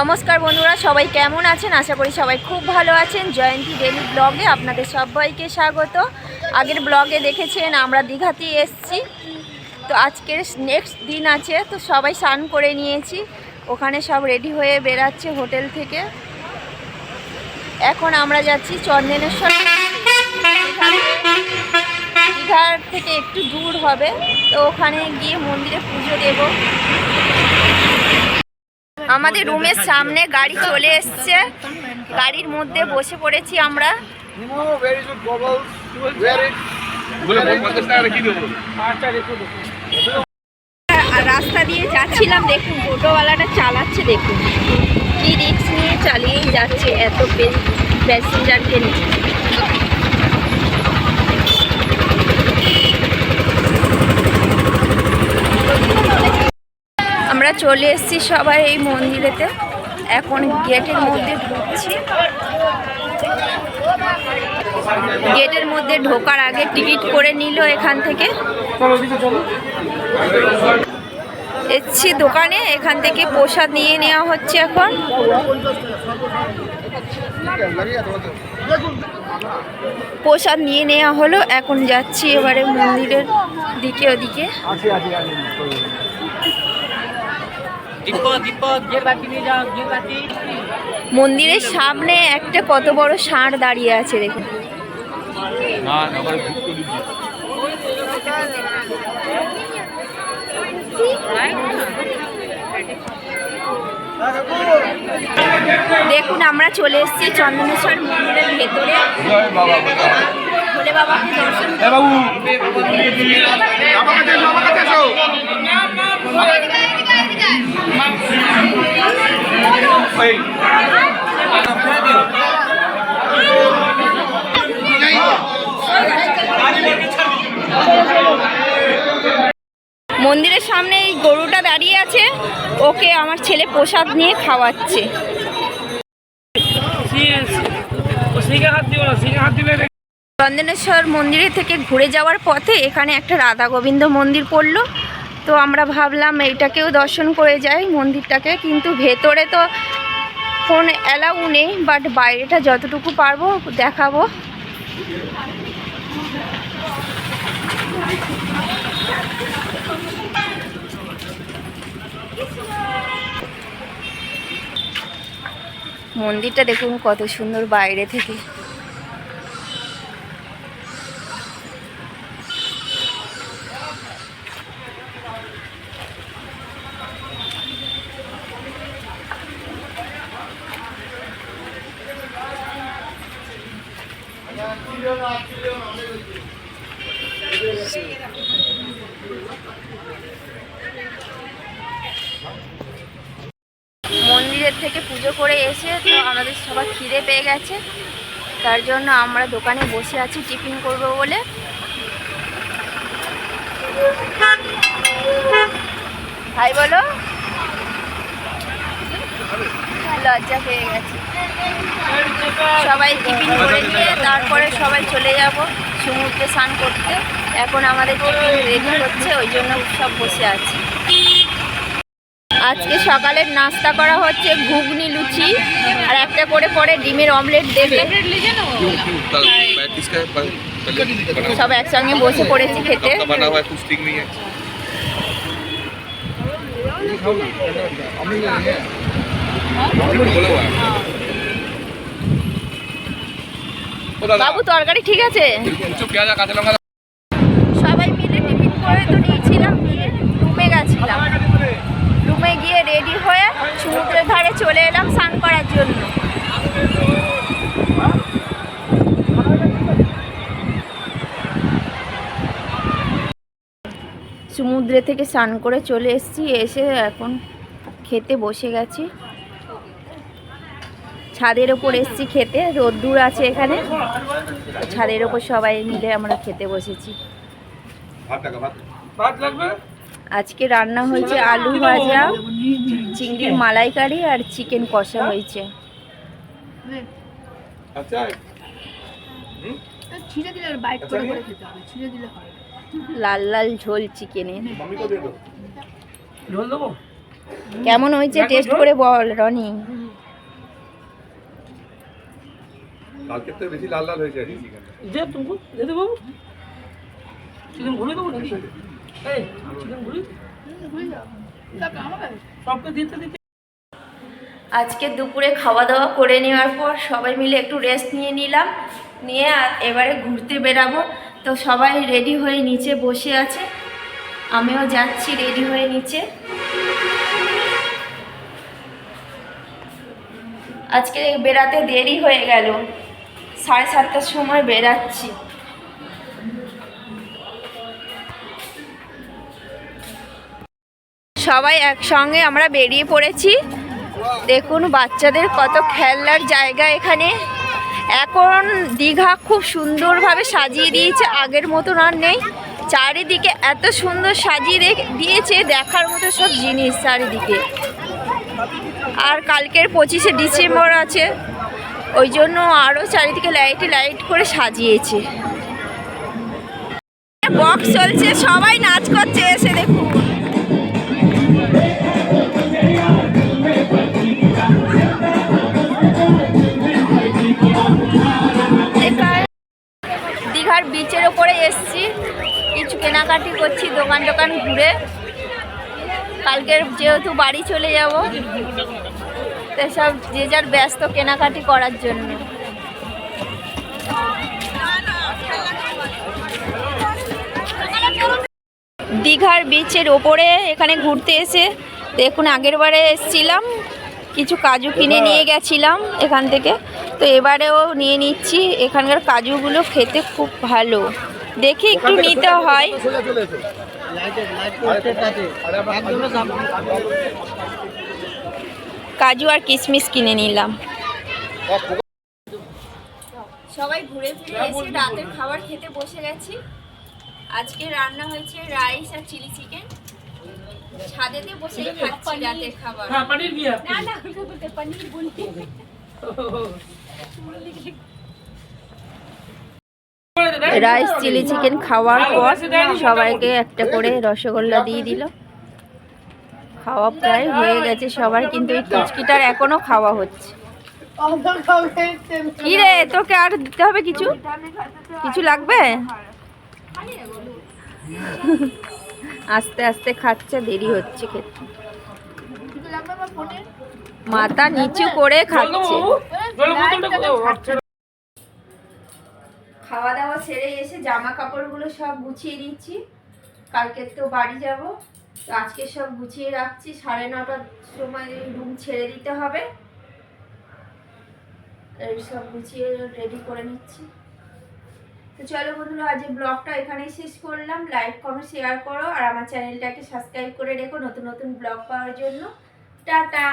নমস্কার বন্ধুরা, সবাই কেমন আছেন? আশা করি সবাই খুব ভালো আছেন। জয়ন্তী ডেলি ব্লগে আপনাদের সবাইকে স্বাগত। আগের ব্লগে দেখেছেন, আমরা দীঘাতে এসছি। তো আজকের নেক্সট দিন আছে, তো সবাই স্নান করে নিয়েছি। ওখানে সব রেডি হয়ে বেরাচ্ছে হোটেল থেকে। এখন আমরা যাচ্ছি চন্দনেশ্বর দীঘার থেকে একটু দূর হবে। তো ওখানে গিয়ে মন্দিরে পুজো দেবো। আমাদের রুমের সামনে গাড়ি চলে এসছে। গাড়ির মধ্যে বসে পড়েছি আমরা। আর রাস্তা দিয়ে যাচ্ছিলাম দেখুন টোটোওয়ালাটা চালাচ্ছে দেখুন। কি রিক্স নিয়ে চালিয়েই যাচ্ছে এত প্যাসেঞ্জারকে নিয়ে। আমরা চলে এসেছি সবাই এই মন্দিরেতে। এখন গেটের মধ্যে ঢুকছি। গেটের মধ্যে ঢোকার আগে টিকিট করে নিল এখান থেকে। এসছি দোকানে, এখান থেকে প্রসাদ নিয়ে নেওয়া হচ্ছে এখন। প্রসাদ নিয়ে নেওয়া হলো, এখন যাচ্ছি এবারে মন্দিরের দিকে ওদিকে। মন্দিরের সামনে একটা কত বড় ষাঁড় দাঁড়িয়ে আছে দেখুন দেখুন আমরা চলে এসেছি চন্দনেশ্বর মন্দিরের ভেতরে ভোলে বাবাকে দর্শন বাবু মন্দিরের সামনে এই গরুটা দাঁড়িয়ে আছে, ওকে আমার ছেলে প্রসাদ নিয়ে খাওয়াচ্ছে। চন্দনেশ্বর মন্দিরে থেকে ঘুরে যাওয়ার পথে এখানে একটা রাধা গোবিন্দ মন্দির পড়ল। তো আমরা ভাবলাম এইটাকেও দর্শন করে যাই মন্দিরটাকে, কিন্তু ভেতরে তো ফোন অ্যালাউ নেই বাট বাইরেটা যতটুকু পারব দেখাবো। মন্দিরটা দেখুন কত সুন্দর বাইরে থেকে। মন্দিরের থেকে পুজো করে এসে তো আমাদের সবার খিদে পেয়ে গেছে। তার জন্য আমরা দোকানে বসে আছি, টিফিন করব বলে। ভাই বলো। লজ্জা পেয়ে গেছে। সবাই টিফিন করে দিয়ে তারপরে সবাই চলে যাব সমুদ্রে স্নান করতে। এখন আমাদের টিফিন রেডি হচ্ছে, ওই জন্য সব বসে আছি। আজকে সকালের নাস্তা করা হচ্ছে ঘুগনি, লুচি, আর একটা করে পরে ডিমের অমলেট দেবে। সব একসঙ্গে বসে পড়েছি খেতে। আমি বাবু তরকারি ঠিক আছে? সবাই মিলে টিফিন করে তো নিয়েছিলাম নিয়ে রুমে গেছিলাম। রুমে গিয়ে রেডি হয়ে সমুদ্রের ধারে চলে এলাম স্নান করার জন্য। সমুদ্রে থেকে স্নান করে চলে এসেছি এসে এখন খেতে বসে গেছি। ছাদের ওপর এসছি খেতে রোদ্দুর আছে এখানে। ছাদের ওপর সবাই মিলে আমরা খেতে বসেছি। আজকে রান্না হয়েছে আলু ভাজা চিংড়ির মালাইকারি আর চিকেন কষা হয়েছে। লাল লাল ঝোল চিকেনের কেমন হয়েছে? টেস্ট করে বল রনি। তো বেশি লাল লাল হয়েছে তুমি দেবো চিকেন ভুলে দেবো নাকি? আজকে দুপুরে খাওয়া দাওয়া করে নেওয়ার পর সবাই মিলে একটু রেস্ট নিয়ে নিলাম। নিয়ে এবারে ঘুরতে বেরাবো। তো সবাই রেডি হয়ে নিচে বসে আছে। আমিও যাচ্ছি রেডি হয়ে নিচে। আজকে বেড়াতে দেরি হয়ে গেল। সাড়ে সাতটার সময় বেরাচ্ছি। সবাই একসঙ্গে আমরা বেরিয়ে পড়েছি। দেখুন বাচ্চাদের কত খেলনার জায়গা এখানে। এখন দীঘা খুব সুন্দরভাবে সাজিয়ে দিয়েছে, আগের মতন আর নেই। চারিদিকে এত সুন্দর সাজিয়ে দিয়েছে, দেখার মতো সব জিনিস চারিদিকে। আর কালকের পঁচিশে ডিসেম্বর আছে। ওই জন্য আরও চারিদিকে লাইটে লাইট করে সাজিয়েছে। বক্স চলছে, সবাই নাচ করছে, এসে দেখুন। দীঘার- বিচের ওপরে এসছি। কিছু কেনাকাটি করছি দোকান দোকান ঘুরে। কালকের যেহেতু বাড়ি চলে যাব তো সব যে যার ব্যস্ত কেনাকাটি করার জন্য। দীঘার বিচের ওপরে এখানে ঘুরতে এসে দেখুন আগের বারে এসছিলাম কিছু কাজু কিনে নিয়ে গেছিলাম এখান থেকে। তো এবারেও নিয়ে নিচ্ছি এখানকার কাজুগুলো খেতে খুব ভালো। দেখি একটু নিতে হয়। কাজু আর কিশমিশ কিনে নিলাম। সবাই ঘুরে ফিরে এসে রাতের খাবার খেতে বসে গেছি। আজকে রান্না হয়েছে রাইস আর চিলি চিকেন। ছাদেতে বসে খাচ্ছি রাতের খাবার। হ্যাঁ পনির भी है রাইস চিলি চিকেন খাওয়ার পর সবাইকে একটা করে রসগোল্লা দিয়ে দিল। খাওয়া প্রায় হয়ে গেছে সবার, কিন্তু এই কুচকিটার এখনও খাওয়া হচ্ছে। কি রে, তোকে আর দিতে হবে কিছু? কিছু লাগবে? আস্তে আস্তে খাচ্ছে, দেরি হচ্ছে খেতে। মাথা নিচু করে খাচ্ছে। খাওয়া দাওয়া সেরে এসে জামা কাপড়গুলো সব গুছিয়ে নিচ্ছি। কালকে তো বাড়ি যাব, তো আজকে সব গুছিয়ে রাখছি। সাড়ে নটার সময় রুম ছেড়ে দিতে হবে। সব গুছিয়ে রেডি করে নিচ্ছি। তো চলো বন্ধুরা, আজ ব্লগটা এখানেই শেষ করলাম। লাইক কমেন্ট শেয়ার করো আর আমার চ্যানেলটাকে সাবস্ক্রাইব করে রেখো নতুন নতুন ব্লগ পাওয়ার জন্য। টাটা!